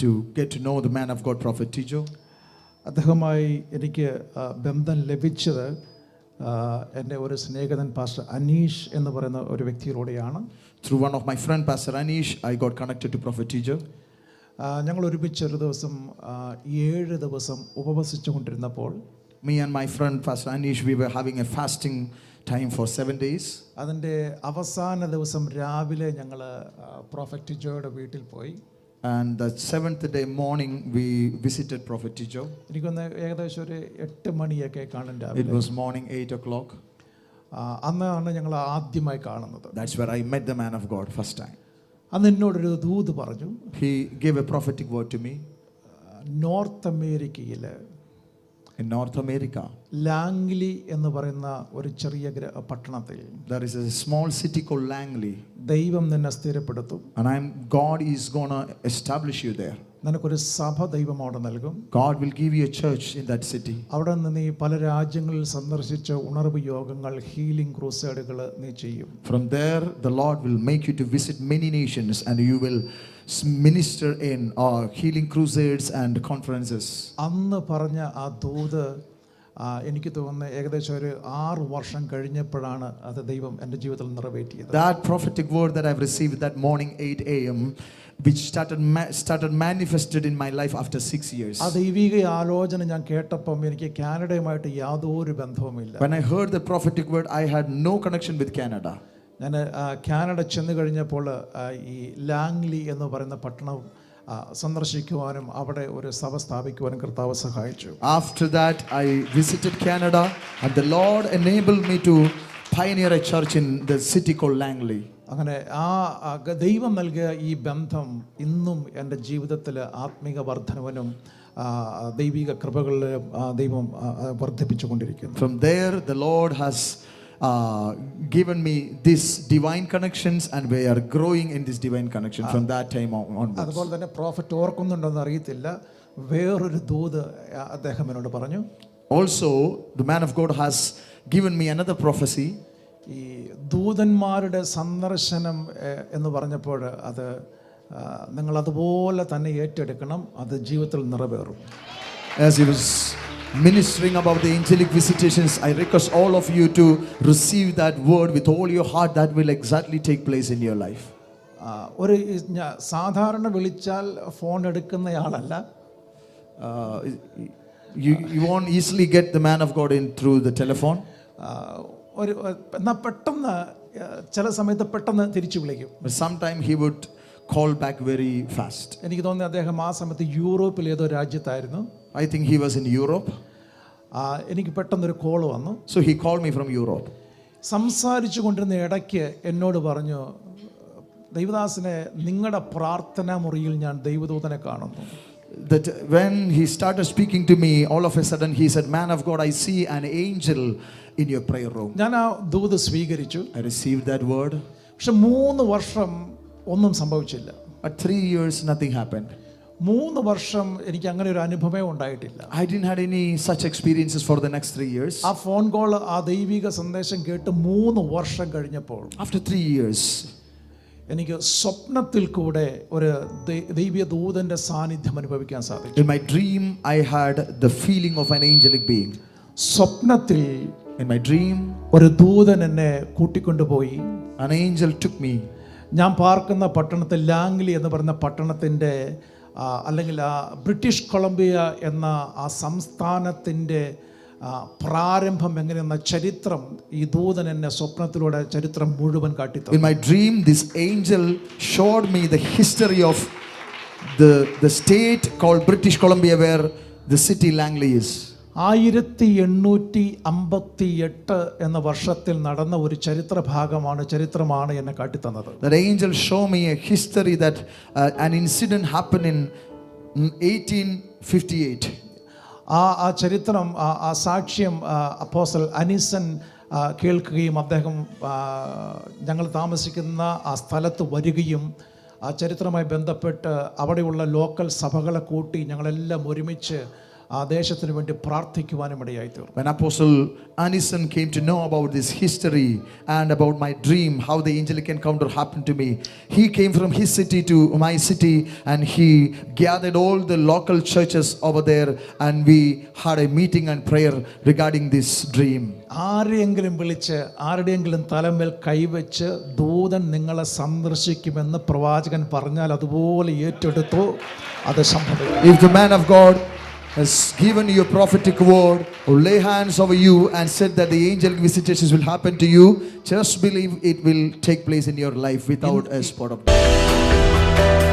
to get to know the man of God, Prophet Tijo. അദ്ദേഹവുമായി എനിക്ക് ബന്ധം ലഭിച്ചത് എന്റെ ഒരു സ്നേഹിതൻ പാസ്റ്റർ അനീഷ് എന്ന് പറയുന്ന ഒരു വ്യക്തിയിലൂടെയാണ് Through one of my friend, Pastor Anish, I got connected to Prophet Tijo. ആ, ഞങ്ങൾ ഒരുമിച്ച് ഒരു ദിവസം ഏഴ് ദിവസം ഉപവസിച്ചു കൊണ്ടിരുന്നപ്പോൾ Me and my friend, Pastor Anish, we were having a fasting time for seven days. അതിന്റെ അവസാന ദിവസം രാവിലെ ഞങ്ങൾ പ്രോഫക്റ്റ് ജോയുടെ വീട്ടിൽ പോയി And the seventh day morning, we visited Prophet Tijo. എനിക്കൊന്ന് ഏകദേശം ഒരു എട്ട് മണിയൊക്കെ കാണും It രാവിലെ was morning 8 o'clock. ആ, അന്നാണ് ഞങ്ങൾ ആദ്യമായി കാണുന്നത് That's where I met the man of God first time. അന്ന് എന്നോടൊരു ദൂത് പറഞ്ഞു He gave a prophetic word to me North അമേരിക്കയിൽ in North America. ലാംഗ്ലി എന്ന് പറയുന്ന ഒരു ചെറിയ പട്ടണത്തിൽ There is a small city called Langley, ദൈവം നിന്നെ സ്ഥിരപ്പെടുത്തും and I'm God is gonna establish you there. നിനക്കൊരു സഭ ദൈവം അവിടെ നൽകും God will give you a church in that city. അവിടെ നിന്ന് നീ പല രാജ്യങ്ങളിൽ സന്ദർശിച്ച ഉണർവ് യോഗങ്ങൾ ഹീലിംഗ് ക്രൂസേഡുകൾ നീ ചെയ്യും From there, the Lord will make you to visit many nations, and you will minister in uh, healing crusades and conferences. അന്ന് പറഞ്ഞ ആ ദൂത് എനിക്ക് തോന്നുന്നത് ഏകദേശം ഒരു ആറ് വർഷം കഴിഞ്ഞപ്പോഴാണ് അത് ദൈവം എന്റെ ജീവിതത്തിൽ നിറവേറ്റിയത്. That prophetic word that I receive that morning eight A M which started started manifested in my life after six years ആ ദൈവിക ആലോചന ഞാൻ കേട്ടപ്പം എനിക്ക് കാനഡയുമായിട്ട് യാതൊരു ബന്ധവുമില്ല. When I heard the prophetic word I had no connection with Canada ഞാൻ കാനഡ ചെന്ന് കഴിഞ്ഞപ്പോൾ ഈ ലാംഗ്ലി എന്ന് പറയുന്ന പട്ടണവും സന്ദർശിക്കുവാനും അവിടെ ഒരു സഭ സ്ഥാപിക്കുവാനും കർത്താവ് സഹായിച്ചു. After that I visited Canada and the Lord enable me to pioneer a church in the city call Langley അങ്ങനെ ആ ദൈവം നൽകിയ ഈ ബന്ധം ഇന്നും എന്റെ ജീവിതത്തിൽ ആത്മീക വർധനവനും ദൈവിക കൃപകളിലും ദൈവം വർദ്ധിപ്പിച്ചുകൊണ്ടിരിക്കുന്നു. From there the Lord has uh, given me this divine connections, and we are growing in this divine connection from that time on- onwards. അതുപോലെ തന്നെ പ്രോഫറ്റ് ഓർക്കുന്നുണ്ടോന്ന് അറിയത്തില്ല വേറൊരു ദൂത് അദ്ദേഹം എന്നോട് പറഞ്ഞു Also, the man of God has given me another prophecy. ഈ ദൂതന്മാരുടെ സന്ദർശനം എ, എന്ന് പറഞ്ഞപ്പോൾ അത് ആ, നിങ്ങൾ അതുപോലെ തന്നെ ഏറ്റെടുക്കണം അത് ജീവിതത്തിൽ നിറവേറും As he was ministering about the angelic visitations, I request all of you to receive that word with all your heart. That will exactly take place in your life. or ഒരു a sadharana സാധാരണ വിളിച്ചാൽ phone എടുക്കുന്നയാളല്ല Uh, you, you won't easily get the man of God in through the telephone. or ഒരു എന്നാൽ പെട്ടെന്ന് samayatha ചില സമയത്ത് പെട്ടെന്ന് തിരിച്ചു വിളിക്കും But sometime he would call back very fast. എനിക്ക് തോന്നുന്നു അദ്ദേഹം ആ സമയത്ത് യൂറോപ്പിൽ ഏതോ രാജ്യത്തായിരുന്നു I think he was in Europe. ആ, എനിക്ക് പെട്ടെന്നൊരു കോൾ വന്നു So he called me from Europe. സംസാരിച്ചു കൊണ്ടിരുന്ന ഇടയ്ക്ക് എന്നോട് പറഞ്ഞു ദൈവദാസനെ നിങ്ങളുടെ പ്രാർത്ഥനാ മുറിയിൽ ഞാൻ ദൈവദൂതനെ കാണുന്നു That when he started speaking to me, all of a sudden he said, Man of God, I see an angel in your prayer room. ഞാൻ ആ ദൂത് സ്വീകരിച്ചു I received that word. പക്ഷെ മൂന്ന് വർഷം ഒന്നും സംഭവിച്ചില്ല At three years, nothing happened. മൂന്ന് വർഷം എനിക്ക് അങ്ങനെ ഒരു അനുഭവമേ ഉണ്ടായിട്ടില്ല I didn't had any such experiences for the next three years ആ ഫോൺ കോൾ ആ ദൈവിക സന്ദേശം കേട്ട് മൂന്ന് വർഷം കഴിഞ്ഞപ്പോൾ ആഫ്റ്റർ ത്രീ ഇയേഴ്സ് എനിക്ക് സ്വപ്നത്തിൽ കൂടെ ഒരു ദൈവിക ദൈവീയ ദൂതന്റെ സാന്നിധ്യം അനുഭവിക്കാൻ സാധിച്ചു in my dream, I had the feeling of an angelic being. സ്വപ്നത്തിൽ ഇൻ മൈ ഡ്രീം ഒരു ദൂതൻ എന്നെ കൂട്ടിക്കൊണ്ടുപോയി ആൻ angel took me. ഞാൻ പാർക്കുന്ന പട്ടണത്തെ ലാംഗ്ലി എന്ന് പറയുന്ന പട്ടണത്തിന്റെ അല്ലെങ്കിൽ ആ ബ്രിട്ടീഷ് കൊളംബിയ എന്ന ആ സംസ്ഥാനത്തിന്റെ പ്രാരംഭം എങ്ങനെയെന്ന ചരിത്രം ഈ ദൂതൻ എന്നെ സ്വപ്നത്തിലൂടെ ചരിത്രം മുഴുവൻ In my dream, this angel showed me the history of the, the state called British Columbia, where the city Langley is. ആയിരത്തി എണ്ണൂറ്റി അമ്പത്തി എട്ട് എന്ന വർഷത്തിൽ നടന്ന ഒരു ചരിത്ര ഭാഗമാണ് ചരിത്രമാണ് എന്നെ കാട്ടിത്തന്നത് That angel showed me a history that uh, an incident happened in mm, 1858. ആ ആ ചരിത്രം ആ ആ സാക്ഷ്യം അപ്പോസൽ അനീസൻ അനിസൻ ആ, കേൾക്കുകയും അദ്ദേഹം ആ, ഞങ്ങൾ താമസിക്കുന്ന ആ സ്ഥലത്ത് വരികയും ആ ചരിത്രമായി ബന്ധപ്പെട്ട് അവിടെയുള്ള ലോക്കൽ സഭകളെ കൂട്ടി ഞങ്ങളെല്ലാം ഒരുമിച്ച് ആ ദേശത്തിന് വേണ്ടി പ്രാർത്ഥിക്കുവാനും ഇടയായി തീർന്നു When Apostle Anison came to know about this history and about my dream, how the angelic encounter happened to me, he came from his city to my city and he gathered all the local churches over there and we had a meeting and prayer regarding this dream. ആരെയെങ്കിലും വിളിച്ച് ആരുടെയെങ്കിലും തലമേൽ കൈവച്ച് ദൂതൻ നിങ്ങളെ സന്ദർശിക്കുമെന്ന് പ്രവാചകൻ പറഞ്ഞാൽ അതുപോലെ ഏറ്റെടുത്തു അത് സംഭവിക്കും If the man of God has given you a prophetic word or lay hands over you and said that the angel visitations will happen to you, just believe it will take place in your life without a spot of doubt.